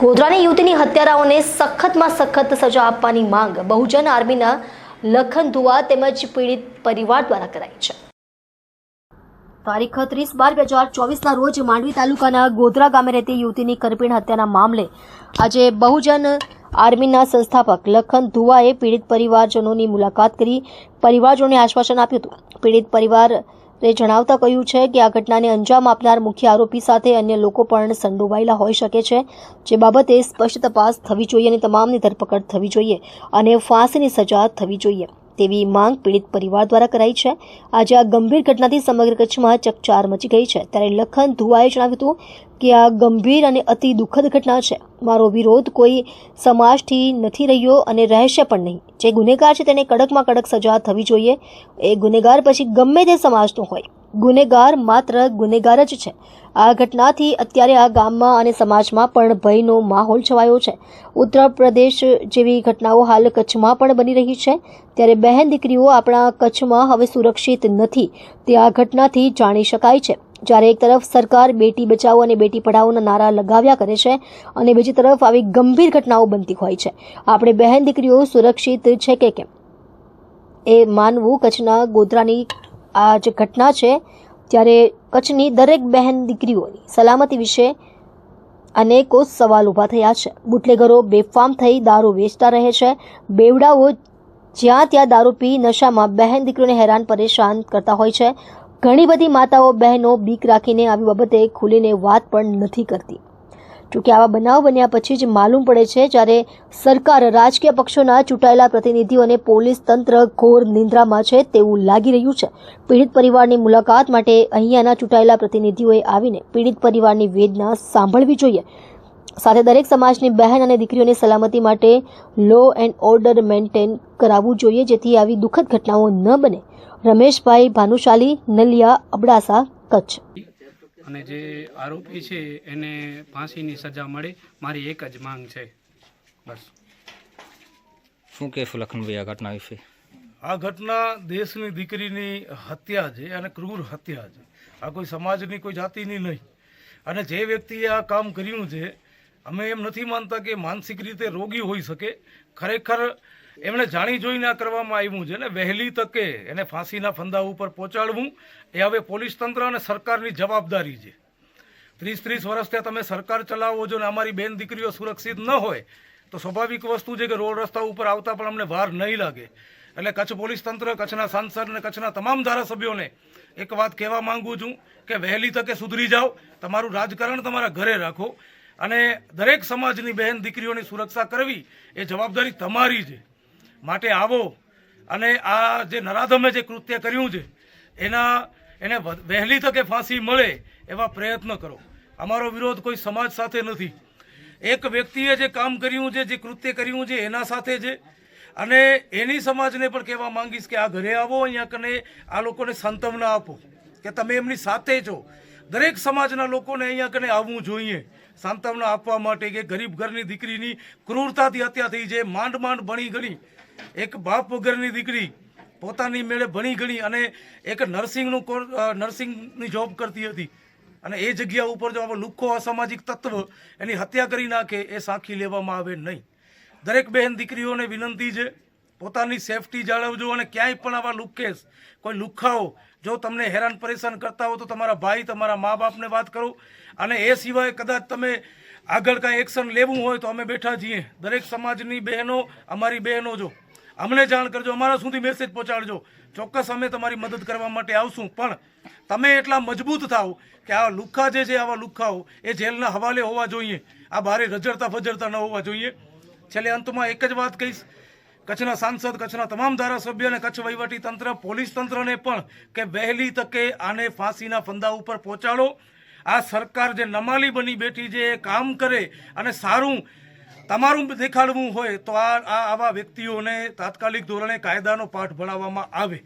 ગોધરાની યુવતીની હત્યારાઓને સખતમાં સખત સજા આપવાની માંગ બહુજન આર્મીના લખન ધુવા તેમજ પીડિત પરિવાર દ્વારા કરાઈ છે. તારીખ ત્રીસ બાર બે હજાર ચોવીસના રોજ માંડવી તાલુકાના ગોધરા ગામે રહેતી યુવતીની કરપીણ હત્યાના મામલે આજે બહુજન આર્મીના સંસ્થાપક લખન ધુવાએ પીડિત પરિવારજનોની મુલાકાત કરી પરિવારજનોને આશ્વાસન આપ્યું હતું. પીડિત પરિવારે જણાવતા કહ્યું છે કે આ ઘટનાને અંજામ આપનાર મુખ્ય આરોપી સાથે અન્ય લોકો પણ સંડોવાયેલા હોઈ શકે છે. જે બાબતે સ્પષ્ટ તપાસ થવી જોઈએ અને તમામની ધરપકડ થવી જોઈએ અને ફાંસીની સજા થવી જોઈએ. તેવી માંગ પીડિત પરિવાર દ્વારા કરાઈ છે. આજે આ ગંભીર ઘટનાથી સમગ્ર કચ્છમાં ચકચાર મચી ગઈ છે. ત્યારે લખન ધુવાએ જણાવ્યું હતું કે આ ગંભીર અને અતિ દુઃખદ ઘટના છે. મારો વિરોધ કોઈ સમાજથી નથી રહ્યો અને રહેશે પણ નહીં. જે ગુનેગાર છે તેને કડકમાં કડક સજા થવી જોઈએ. એ ગુનેગાર પછી ગમે તે સમાજનો હોય. ગુનેગાર માત્ર ગુનેગાર જ છે. આ ઘટનાથી અત્યારે આ ગામમાં અને સમાજમાં પણ ભયનો માહોલ છવાયો છે. ઉત્તર પ્રદેશ જેવી ઘટનાઓ હાલ કચ્છમાં પણ બની રહી છે. ત્યારે બહેન દીકરીઓ આપણા કચ્છમાં હવે સુરક્ષિત નથી. તે આ ઘટનાથી જાણી શકાય છે. જ્યારે એક તરફ સરકાર બેટી બચાવો અને બેટી પઢાઓના નારા લગાવ્યા કરે છે અને બીજી તરફ આવી ગંભીર ઘટનાઓ બનતી હોય છે. આપણે બહેન દીકરીઓ સુરક્ષિત છે કે કેમ? એ માનવું કચ્છના ગોધરાની આ જે ઘટના છે, ત્યારે કચ્છની દરેક બહેન દીકરીઓની સલામતી વિશે અનેકો સવાલ ઊભા થયા છે. બુટલેગરો બેફામ થઈ દારૂ વેચતા રહે છે. બેવડાઓ જ્યાં ત્યાં દારૂ પી નશામાં બહેન દીકરીઓને હેરાન પરેશાન કરતા હોય છે. ઘણી બધી માતાઓ બહેનો બીક રાખીને આવી બાબતે ખુલીને વાત પણ નથી કરતી. જોકે આવા બનાવ બન્યા પછી જ માલુમ પડે છે જ્યારે સરકાર રાજકીય પક્ષોના ચૂંટાયેલા પ્રતિનિધિઓ અને પોલીસ તંત્ર ઘોર નિંદ્રામાં છે તેવું લાગી રહ્યું છે. પીડિત પરિવારની મુલાકાત માટે અહીંયાના ચૂંટાયેલા પ્રતિનિધિઓએ આવીને પીડિત પરિવારની વેદના સાંભળવી જોઈએ. સાથે દરેક સમાજની બહેન અને દીકરીઓની સલામતી માટે લો એન્ડ ઓર્ડર મેન્ટેન કરાવવું જોઈએ જેથી આવી દુઃખદ ઘટનાઓ ન બને. રમેશભાઈ ભાનુશાલી, નલિયા, અબડાસા, કચ્છ. અને જે આરોપી છે એને ફાંસીની સજા મળે મારી એક જ માંગ છે. બસ. શું કહેશો લખનભાઈ આ ઘટના વિશે? આ ઘટના દેશની દીકરીની હત્યા છે અને ક્રૂર હત્યા છે. આ કોઈ સમાજની કોઈ જાતિની નહીં. અને જે વ્યક્તિએ આ કામ કર્યું છે અમે એમ નથી માનતા કે માનસિક રીતે રોગી હોઈ શકે. ખરેખર એમણે જાણી જોઈને આ કરવામાં આવ્યું છે ને વહેલી તકે એને ફાંસીના ફંદા ઉપર પહોંચાડવું એ હવે પોલીસ તંત્ર અને સરકારની જવાબદારી છે. ત્રીસ ત્રીસ વર્ષથી તમે સરકાર ચલાવો છો ને અમારી બેન દીકરીઓ સુરક્ષિત ન હોય, તો સ્વાભાવિક વસ્તુ છે કે રોડ રસ્તા ઉપર આવતા પણ અમને વાર નહીં લાગે. એટલે કચ્છ પોલીસ તંત્ર, કચ્છના સાંસદ અને કચ્છના તમામ ધારાસભ્યોને એક વાત કહેવા માંગુ છું કે વહેલી તકે સુધરી જાઓ, તમારું રાજકારણ તમારા ઘરે રાખો અને દરેક સમાજની બહેન દીકરીઓની સુરક્ષા કરવી એ જવાબદારી તમારી છે. માટે આવો. અને આ જે નરાધમે જે કૃત્ય કર્યું છે, એના, એને વહેલી તકે ફાંસી મળે એવા પ્રયત્ન કરો. અમારો વિરોધ કોઈ સમાજ સાથે નથી. એક વ્યક્તિએ જે કામ કર્યું છે, જે કૃત્ય કર્યું છે, એના સાથે છે. અને એની સમાજને પણ કહેવા માંગીશ કે આ ઘરે આવો, અહીંયા કને આ લોકોને સાંત્વના આપો. કે તમે એમની સાથે છો. દરેક સમાજના લોકોને અહીંયા કને આવવું જોઈએ. સાંત્વના આપવા માટે કે ગરીબ ઘરની દીકરીની ક્રૂરતાથી હત્યા થઈ છે માંડ માંડ ભણી ગણી એક બાપ વગરની દીકરી પોતાની મેળે ભણી ગણી અને એક નર્સિંગનું નર્સિંગની જોબ કરતી હતી. અને એ જગ્યા ઉપર જો આપણે લુખ્ખો અસામાજિક તત્વ એની હત્યા કરી નાખે, એ સાંખી લેવામાં આવે નહીં. દરેક બહેન દીકરીઓને વિનંતી છે, પોતાની સેફટી જાળવજો અને ક્યાંય પણ આવા લુખ્ખેસ કોઈ લુખ્ખાઓ જો તમને હેરાન પરેશાન કરતા હો તો તમારા ભાઈ, તમારા મા બાપને વાત કરો. અને એ સિવાય કદાચ તમે આગળ કાંઈ એક્શન લેવું હોય તો અમે બેઠા છીએ. દરેક સમાજની બહેનો, અમારી બહેનો જો અમને જાણ કરજો, અમારા સુધી મેસેજ પહોંચાડજો. ચોક્કસ અમે તમારી મદદ કરવા માટે આવશું, પણ તમે એટલા મજબૂત થાઓ કે આ લુખ્ખા જે છે, આવા લુખ્ખાઓ, એ જેલના હવાલે હોવા જોઈએ. આ બારે રજડતા ફજડતા ન હોવા જોઈએ. છેલ્લે અંતમાં એક જ વાત કહીશ. કચ્છના સાંસદ, કચ્છના તમામ ધારાસભ્ય અને કચ્છ વહીવટી તંત્ર, પોલીસ તંત્રને પણ કે વહેલી તકે આને ફાંસીના ફંદા ઉપર પહોંચાડો. આ સરકાર જે નમાલી બની બેઠી છે કામ કરે અને સારું તમારું દેખાડવું હોય તો આ આવા વ્યક્તિઓને તાત્કાલિક ધોરણે કાયદાનો પાઠ ભણાવવામાં આવે.